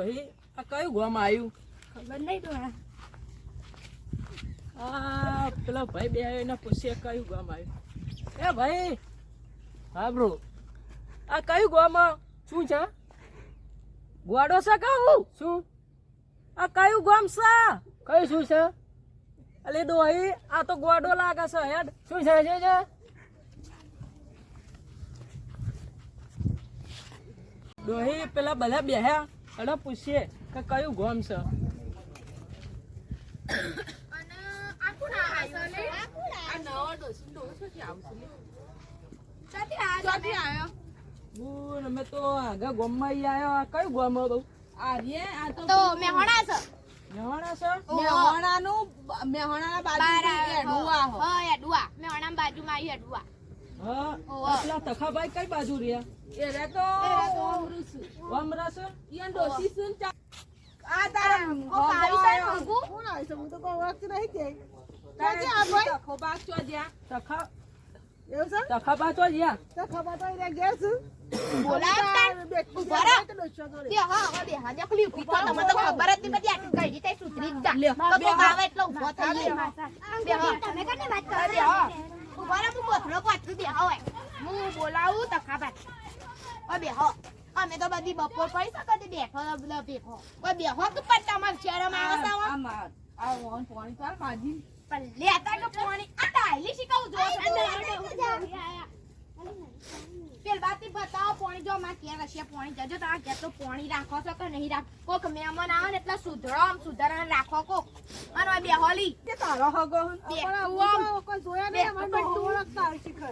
ડોહી આ કયું ગામ આવ્યું? ખબર નહીં. આ. પેલા ભાઈ બે એને પૂછીએ કયું ગામ આવ્યું? એ ભાઈ હા બ્રો આ કયું ગામ શું છે? ગોડો છે કહું શું? આ કયું ગામ છે? કયું શું છે? અલે ડોહી આ તો ગોડો લાગે છે હેડ. શું છે છે? છે ડોહી પેલા બધા બેહ્યા અને પૂછીએ કે કયું ગામ છે હું તો આગા ગામમાં ઈ આયો આ કયું ગામ હતું તો મેહોણા છે જવાના છે મેહોણાનું મેહોણાના બાજુ. એડુઆ હો. એડુઆ. મેહોણાની બાજુમાં આવી એડુઆ. હા ઓવા. પેલા તખાભાઈ કઈ બાજુ રહ્યા એ રે તો ઈયન ડોશી સુન આ તારા ઓ આવી ને આયો. કોણ આવી છે? હું તો કોઈ ઓળખતી નહીં કે. ક્યાં આ ભાઈ? ખોબા ચો જ્યા તખા એવું છે? તખાબા તો જ્યાં ખબર તો તાર. તો હા, હવે બે હા. તો જ નહીં બધી આટલી કઈ રીતે સુધરી જ જા. લ્યો, તો બે કોક હા. આવે એટલે ઊભો થઈ જાય. બે હા. અરે હા. ઊભા રહો, હું બોથડો પાથરું બે હોય. હું બોલાવું ઓ અમે તો બધી બપોર પડી શકો બેઠો તો ઓ બે હો કે પટ્ટામાં શરમ આવે આવા? આ મા- આ ચાલ માજી. પણ લેતા કે પોણી આ ડાયલી શીખવું જો પેલ બાતી બતાવો પોણી જો માં ક્યાં હશે પોણી જજો તમારા કે તો પોણી રાખો છો કે નહીં રાખો? કોક મહેમાન આવે ને એટલે સુધરો આમ સુધારા રાખો કોક. અને બે હોલી કે તારો હગો. બે. પણ તું તો કોઈ જોયા ને મને અમારે તું. ઓળખતા હોય.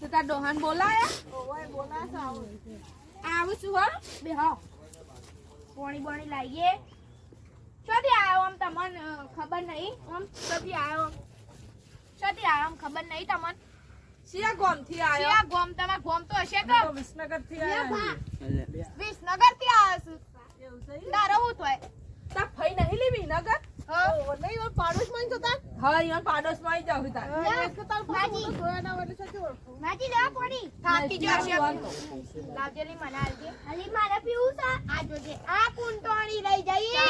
તો તાર ડોહાન બોલાયા? ઓય બોલાયા છે આવું. આવું છું. હો. બે હો. પોણી બોણી લાઈએ. છોથી આવ્યો આમ તમને ખબર નહીં. આમ છોથી આવ્યો છોથી આવ્યો આમ ખબર નહીં તમને. શિયા ગોમથી આયો? આ ગોમ તમાર ગોમ તો હશે તો. વિસનગરથી આયા વિસનગરથી આવ્યો છું? એવું છે? તારો હું ફઈ નહીં લી વિનગર? હા. ઓ, નહીં, ઓલો પાડોશમાં જ હતા? હા, અહીંયા પાડોશમાં ય જાઉં તાર. એક તાર ભાજી. ના એટલે શેથી ઓળખું? માજી લેવા પોણી થાકી જો હશે લાવજે મને આલજે અલી મારે પીવું છે? આ જોજે. આ કુંટોણી લઈ જઈએ.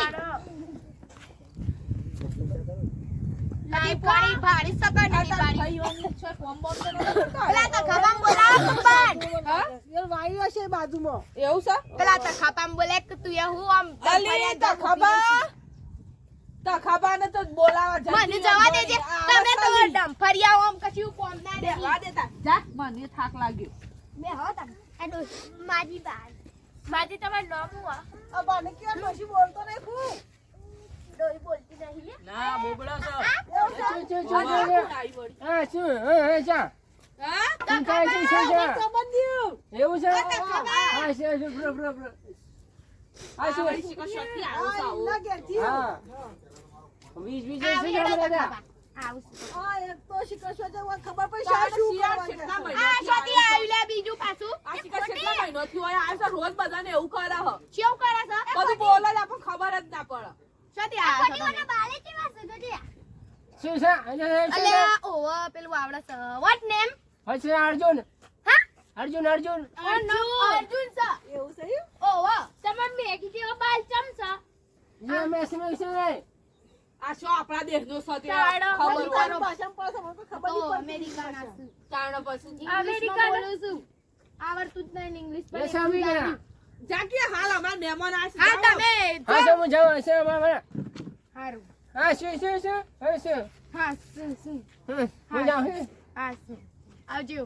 લાઈ પોણી ભારી સકર નહીં તાર છે, ફોર્મ તો પેલા તો ખબામ બોલાવ કુંભાર હા? એ વાયુ હશે બાજુમાં. એવું છે? પેલા તો ખબામ બોલે કે તું એ હું આમ અલી, તખાબા. તખાબાને તો બોલાવા જતી મને જવા દેજે તમે તો વસલી. ડંફરિયા કશું કોમ ના દેતા. જા, મને થાક લાગ્યો. હો તમે બાર તમાર નામ હું આ બાને ડોશી બોલતો નહીં હું? ડોઈ બોલતી નહીં ના બોબડા છે એવું છે? હા છે શું બ્રો બ્રો બ્રો હા શું. હા વીસ વીસ છે આપણને ખબર જ ના પડે. શું છે અલ્યા, ઓવો, પેલું આવડે છે. Name name? હશે અર્જુન હા? અર્જુન અર્જુન અર્જુન. અર્જુન છે. એવું છે? ઓવો, તમાર મેગી જેવો બાલ ચમ છે. યે મેસ મેસ છે આ શું આપણા દેશનો નો તે ખબર પડે ખબર નહીં પડતી. અમેરિકાના છું. પછી. અમેરિકા બોલું છું. આવડતું જ નહીં ઇંગ્લિશ પર સામી ગયા જાકી હાલ અમાર મહેમાન આ હા તમે હા તો હું જાઉં છે બાબા હારું. હા શું શું શું હા શું હા શું શું હમ હું હા શું આવજો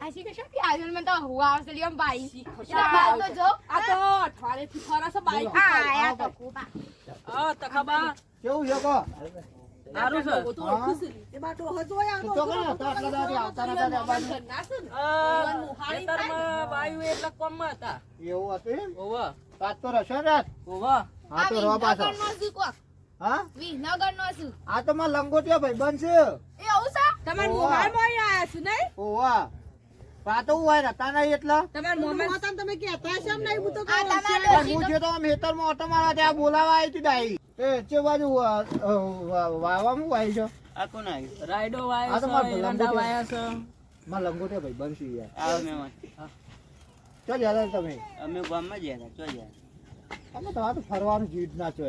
આ શી કશો કે મને તો હું આવશે લ્યો આમ શીખો, તો જો આ તો અઠવાડિયેથી ફરે છે બાઈક આ તો કુબા હા તખાબા કેવું છે કહો સારું છે તો આટલા દાડે આવતા નતા એટલે કોમ હતા એવું હતું ઓવા આજ તો રસો રાત ઓવા હા તો રહો પાછો હા? વિસનગરનો છું. આ તો માં લંગોટિયા ભાઈ બનશે એ આવું છે તમારા ઓવા. મોહારમાં આયા છે નહીં? ઓવા હોય એટલા. તમારા મોહામાં તમે કહેતા છે એમ નહીં? હું તો છે. તો ઓટો મારવા ત્યાં બોલાવા આવી હતી ડાઈ. એ ચે બાજુ અ, અ, વાવા હું વાય છે આ કોણ આવ્યું? રાયડો આ તો છે મારે એરંડા છે. માં લંગોટિયા ભાઈ બનશે યાર. આવો મહેમાન ચાલ યાર તમે. અમે ગામમાં હતા તમે તો તો ફરવાનું જીત ના છો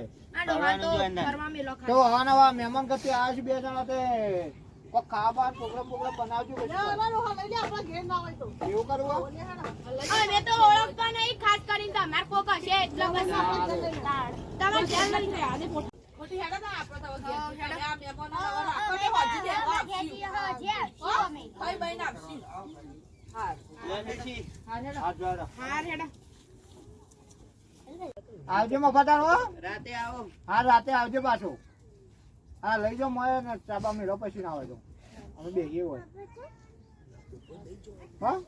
તો. આવા નવા મહેમાન ગતિ આજ બે જણા તે ખાવા પ્રોગ્રામ પ્રોગ્રામ બનાવજો એવું કરવું અમે તો ઓળખતો નહીં ખાસ કરીને તમાર કોક હશે એટલે બસ તમારે ધ્યાન નહીં થાય. આને ફોટો- ખોટી ના આપણે તો ઘેર હા, હેડે. આ મહેમાનો નવા રાખો તો હજી બેહવા આવશું. હો? ખાઈ બહીને આવશું. હા. હા, હેડો. હા, જોડો. હાર હેડો. આવજો મફતાર હો. રાતે આવો. હા રાતે આવજો પાછો. હા લઈ જાઓ મળે ને ચાબા મેળો પછી ના આવે તો. અમે બેહીએ હોય. હા?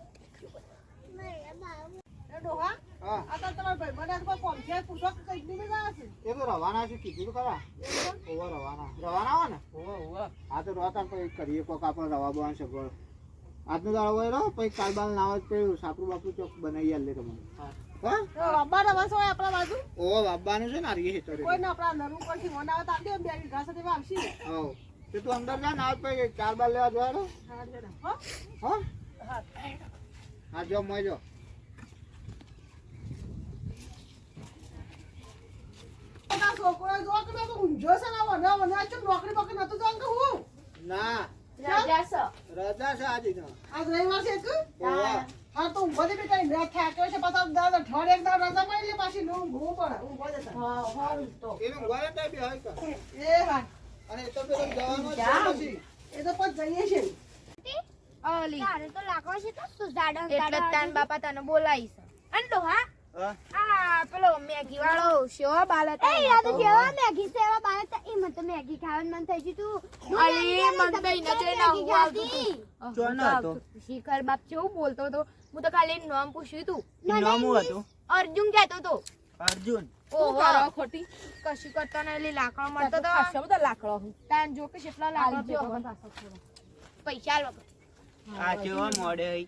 આજનો દાડો હોય પછી કાલ બાલ ના હોય સાપરું બાપરું ચોક બનાવી આલે તમને. આપણા બાજુ? બાબાનું છે ને આરી હેતરે કોઈ ને આપણા નરું પરથી મોના તો બે વીઘા સાથે વાવશી. હા તો તું અંદર જા ને આવ પછી ચાર બાર લેવા જોવા હા, હેડો. હો? હા? હા જો મોય જો. છોકરો જો કે બાબા ઊંઝો છે ને, વને વને આ નોકરી બોકરી નહોતું જવાનું કે હું? ના. રાજા છે આજે આજ રવિવાર છે કે? હા, તો ઊંઘો દે બેટા, એને થાક્યો છે, પાછો દાદા અઠવાડિયે એક દાડો રજા મળી લે, પાછી નો ઊંઘવું પડે. ઊંઘો દે તારે. એનું ઘરે ટાઈપ હોય કે એ હા, અને એ તો પેલો જવાનો છે પછી એ તો પછી જઈએ છીએ. ઓલી. એટલે તાન બાપા તને બોલાવીશ. અને ડોહા, હા? આ પેલો મેગી વાળો શેવો બાલ હતો એ તો કેવા મેગી સેવા બાળક તો એમાં તો મેગી ખાવાનું મન થઈ ગયું તું અલી, મને. શિખર બાપ કેવું બોલતો હતો હું તો ખાલી નામ પૂછ્યું તું. નામ હું હતું? અર્જુન કહેતો તો. અર્જુન. ઓહો. ખોટી? કશું કરતો ને એટલે લાકડો મળતો તો. ખાસા બધા લાકડો હું. તાન જો કે કેટલા લાકડો પૈસા લો આ કેવો મોડે હઈ.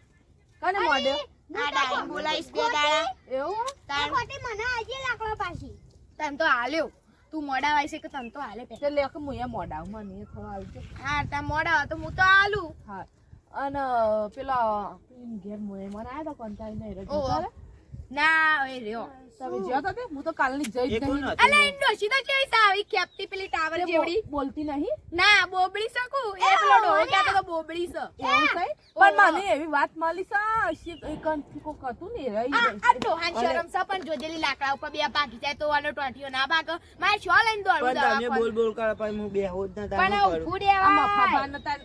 કને મોડે ના ડાળી બોલાઈસ બે દાડા. એવું? તાન ખોટી મને આજે લાકડો પાછી. તને તો હાલ્યો તું મોડા વાય છે કે તને તો હાલે પે. તે લે કે હું અહીંયા મોઢા મને થોડો આવજો હા તા મોડા તો હું તો આલું. હા. અને પેલા ઘેર મોએ. મને આયા તો નહીં રજો ના એ રહ્યો. તમે જ્યાં તા હું તો કાલની જઈ જ નહીં. હતું? અલા તો કેવી સાવી ખેપતી પેલી ટાવર જેવડી. બોલતી નહીં? ના બોબડી શકું એ પેલો ડોહો કહેતો તો બોબડી છે. પણ મને એવી વાત મળી છે આ કો કતું ને રહી આ ડોહાન શરમ છે પણ જોજેલી લાકડા ઉપર બે ભાગી જાય તો આનો ટોટીઓ ના ભાગ. મારે છો લઈને દોડવું પણ તમે બોલ. બોલ કરો પણ હું ના પણ આ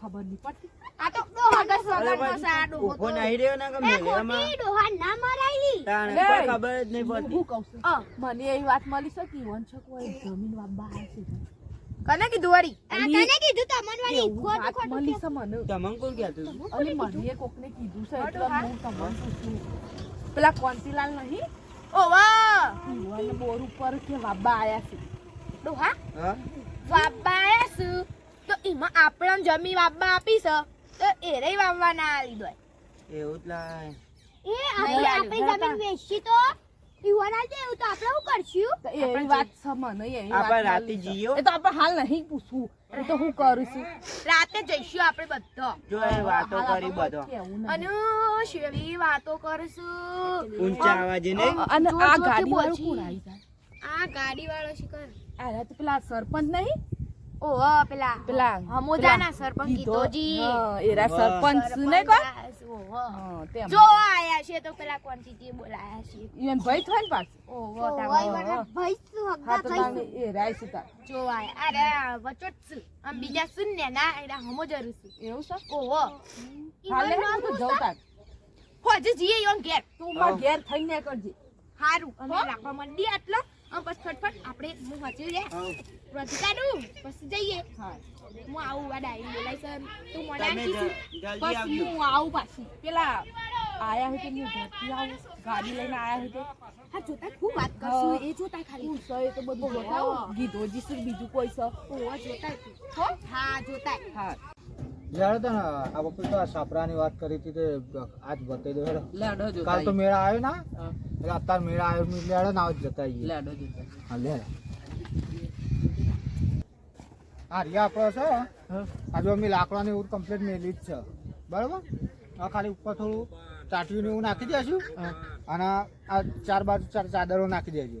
ખબર નહીં પડતી. આ તો છે ઊભો. રહ્યો ને ના તાણ કોઈ ખબર જ નહીં પડતી. હું કહું છું. મને એવી વાત મળી છે કે ઈવન જમીન વાપવા આવે કને કીધું વળી? આ કીધું તમને વાળી? એવું ખોટું મળી છે મને. કોણ કહેતું અને મને કોકને કીધું છે એટલે હું? તમને પૂછું. પેલા કોંતીલાલ નહીં? ઓવા ઈવન બોર ઉપર કે બાબા આયા છે. ડોહા? હા? વાબાએ શું? તો એમાં આપણને જમી બાબા આપી છે. તો એરે વાવવા ના દોય એવું જ લાય. એ આપણે આપણી જમીન વેચી તો પીવાના દે એવું તો આપણે શું કરશું? તો વાત છે નહીં એવી આપણે રાતે જીયો એ તો આપણે હાલ નહીં પૂછવું. એ તો હું કરું છું. રાતે જઈશું આપણે બધો. જો એ વાતો કરી બધો અને શેવી વાતો કરશું. ઊંચા અવાજે નહીં અને આ ગાડી વાળો કોણ આવી જાય? આ ગાડી વાળો શિકર. આ તો પેલા સરપંચ નહીં? ઓહો પેલા. પેલા. હમોજાના સરપંચ ગીતોજી એરા સરપંચ ને કોણ ઓહો. હા, તેમ. જો આયા છે તો પેલા કોન્ટીટી બોલાયા છે. ઈવન ભાઈ થાય ને ઓહો ઓય ભાઈ શું હા હગા તો ભાઈ એ રાય છે જો આયા. અરે વચોટ આમ બીજા સુન ને ના એના હમોજરું છું એવું છે? ઓહો હાલે? તો જઉં હોજે જીએ ઘેર. તું ઘેર થઈને કરજે હારું. અમે રાખવા મંડી આટલો. આમ પછી ફટફટ આપણે હું વાંચી લે. રજી પછી જઈએ હું આવું આ ડાયરી બોલાય સર તું મને પછી હું આવું પાછી પેલા આયા હું ઘરથી આવું ગાડી લઈને આયા હોય હા જોતા હું વાત કરશું એ જોતા ખાલી હું સહી તો બધું બતાવું ગીધો છે બીજું કોઈ છે ઓહો જોતા હો હા જોતા હા જ્યારે તો આ બપોર તો આ સાપરાની વાત કરી હતી તે આજ બતાવી દો હેડો. લેડો જો કાલ તો મેળા આવ્યો ના? એટલે અત્યારે મેળા આવ્યો એટલે હેડો ને જતા આવીએ લેડો જતા હા લે. આ રિયા આપણો છે આજે અમે લાકડાની એવું કમ્પ્લીટ મેલી જ છે. બરાબર? આ ખાલી ઉપર થોડું ચાટીયું એવું નાખી દેશું. અને આ ચાર બાજુ ચાર ચાદરો નાખી દેજો.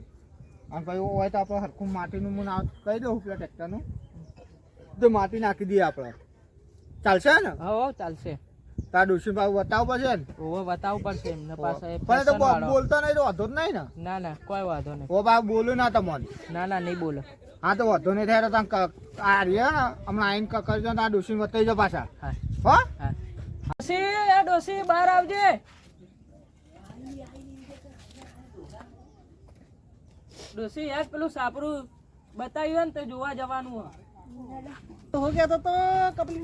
અને પછી હોય તો આપણે હરખું માટીનું હું કહી દઉં પેલા ટ્રેક્ટરનું તો માટી નાખી દઈએ આપણે. ચાલશે ને? હા હો ચાલશે. તાર ડોશી બાબુ બતાવવું પડશે ને? ઓવો બતાવવું પડશે એમને પાસે પણ તો person બો- નહીં તો વાંધો જ નહીં ને? ના ના કોઈ વાંધો નહીં. ઓ બાબુ બોલું ના તમને. ના ના નહીં બોલો. હા તો વાંધો નહીં થાય તો તમે આ ને હમણાં આવીને ક- કરજો ને આ ડોશી બતાવી જો પાછા. હા. ડોસી એ ડોસી બહાર આવજે. ડોસી યાર પેલું સાપરું બતાવ્યું ને તો જોવા જવાનું હે. હું કહેતો તો કપલી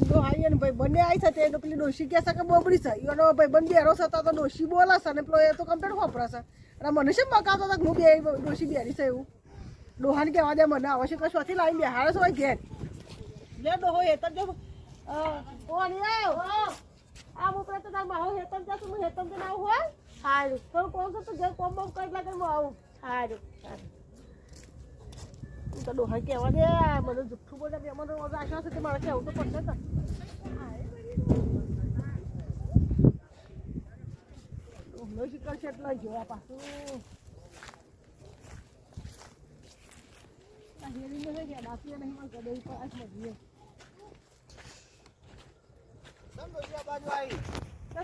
ડોહાઈ ને ભાઈ બંને આવી છે તે પેલી ડોશી કહે છે કે બોબડી છે. એનો ભાઈ બંને બેરો છે તો ડોશી બોલાશે ને પેલો એ તો કમ્પ્લેટ વાપરાશે અને મને શું મકાતો હતો હું ડોશી બેરી છે એવું. ડોહાને કહેવા મને આવશે કશોથી શોથી લાવીને બેહાડે છે હોય ઘેર. લે ડોહો હેતર જો કોણ આવ આ મોકલે તો તાર મારો હેતર જશે હું હેતર તો ના હોય સારું તો કોણ તો કોમ બોમ કરી લાગે હું આવું. સારું સારું તું ડોહા મને જુઠ્ઠું બોલે બે મને રાખ્યા છે તે મારે કહેવું તો પડશે પાછું કે બાકી નહીં મને કદાચ પર આજ મળીએ તો તમે છે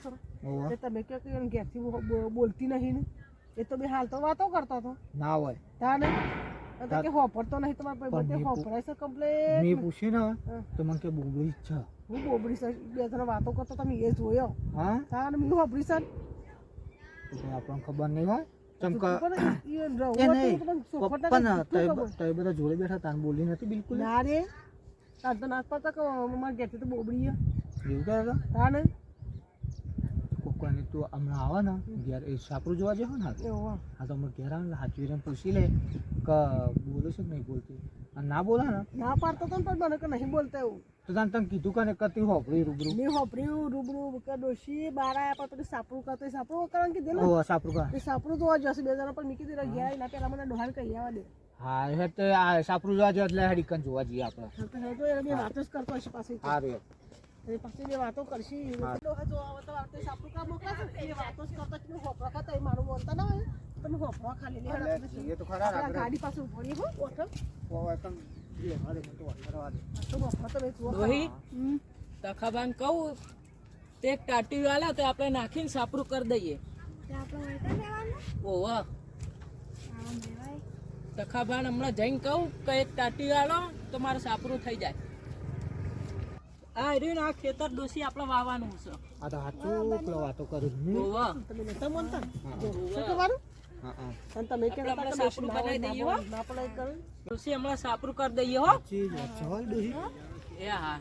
છો બોલતી નહીં એ તો બે હાલ તો વાતો કરતો હતો. ના હોય. તા ને? અને તો કે હોપડતો નહીં તમારા ભાઈબંધ મેં હોપડાય છે મેં કમ્પ્લેટ પૂછ્યું ને તો મને કે બોબડી ઈચ્છા હું બોબડી છે? બે જણા વાતો કરતો તમે એ જોયો. હા? તા ને મેં હોપડી છે આપણને ખબર નહીં હોય. ચમ કે એ નહીં તો પણ સોફટ પણ ના તઈ ખબર. તઈ બધા જોડે બેઠા તાન બોલી નથી બિલકુલ. ના રે તાર તો નાચ પાતા મારા ઘેરથી તો બોબડી એવું કરે તો તા ને? કોકવાને તું હમણાં આવે ને ઘેર એ સાપરું જોવા જેવું ને હા. તો હમણાં ઘેર આવે ને પૂછી લે કે બોલે છે કે નહીં બોલતી? ના બોલા ને? ના પાડતો તો પણ મને કે નહીં બોલતા એવું. તો તને તને કીધું કે ને કતી હોપરી રૂબરૂ? મેં હોપડ્યું રૂબરૂ કે ડોશી બાર આયા પણ સાપરું કરતો એ સાપરું કારણ કે દેલો ઓ સાપરું કા? એ સાપરું જોવા જશે બે જણા પણ મીકી દેરા ગયા ના પેલા મને ડોહાને કહી આવા દે. હા હે તો આ સાપરું જોવા જોઈએ એટલે હેડી કન જોવા જઈએ આપણે. હા તો હવે તો એને બે જ કરતો હશે પાછી. હા રે. એ પછી બે વાતો કરશી ડોહા જોવા આવે તો વાતો સાપરું કા મોકલાશે ને એ વાતો જ કરતા કે હોપરા ખાતા એ મારું બોલતા ના હોય તમે હોપરા ખાલી લે એટલે જઈએ તો ખરા આગળ. ગાડી પાસે ઉભરી હો ઓઠો ઓવે તમ હારે મને તો વધારવા દે. તો હોપરા તમે જુઓ ડોહી તખાબાન કહું તે એક ટાટી વાલા તો આપણે નાખીને સાપરું કરી દઈએ ઓવા તખાબાન હમણાં જઈને કહું કે એક ટાટી વાળો તો મારે સાપરું થઈ જાય આ રહ્યું આ ખેતર ડોસી આપણે વાવવાનું છે. આ તો હાચું પેલો વાતો કરું હું. તમે નતા માનતા શું કરવાનું હા હા. અને તમે કે આપણે આપણે સાપરું બનાવી દઈએ હો. ડોસી હમણાં સાપરું કરી દઈએ હો. એ હા.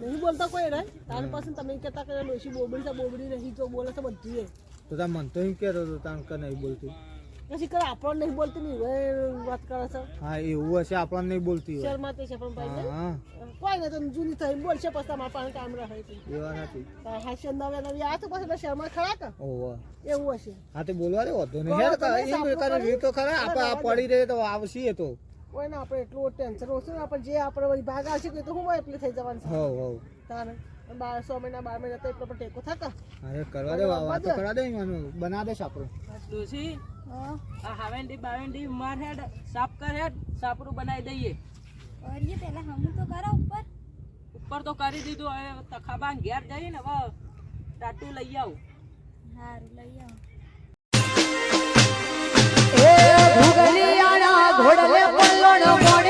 નહીં બોલતા કોઈ રે? તાર પાસે તમે કહેતા કે ડોશી બોબડી છે બોબડી રહી તો બોલે છે બધું તો તાર મન તો એમ કહેતો હતો તાન કે નહીં બોલતી. પછી કરે આપણને નહીં બોલતી નહીં હવે વાત કરે છે. હા એવું હશે આપણને નહીં બોલતી હોય. શરમાતી છે પણ ભાઈ હા. કોઈ નહીં તો જૂની થઈ બોલશે પછી મારા પાસે કામ રહે છે એવા નથી હાસ્ય નવે નવી આ તો પછી શરમા ખરા કે? ઓહો એવું હશે. હા તે બોલવા દે વાંધો નહીં. હેડ એમ કરે. એ તો ખરા. આપણે આ પડી રહે તો આવશે એ તો. કોઈ ને આપણે એટલું ટેન્શન ઓછું ને આપણે જે આપણે વળી ભાગ આવશે કે તો હું એટલી થઈ જવાનું. છે હવ હવ. તારે બાર સો મહિના બાર મહિના તો એટલો પણ ટેકો થતા અરે કરવા દે વાત વાતો કરા દે. બના દે સાપરું ડોસી આ હાવેન્ડી બાવેન્ડી માર હેડ સાફ કર હેડ સાપરું બનાવી દઈએ. કરીએ પેલા હમ તો કરા ઉપર. ઉપર તો કરી દીધું હવે તખાબાન ઘેર જઈને હવે ટાટુ લઈ આવું. હારું લઈ આવ. એ ભૂગલિયાળા ઘોડલે પલ્લોણ મોડ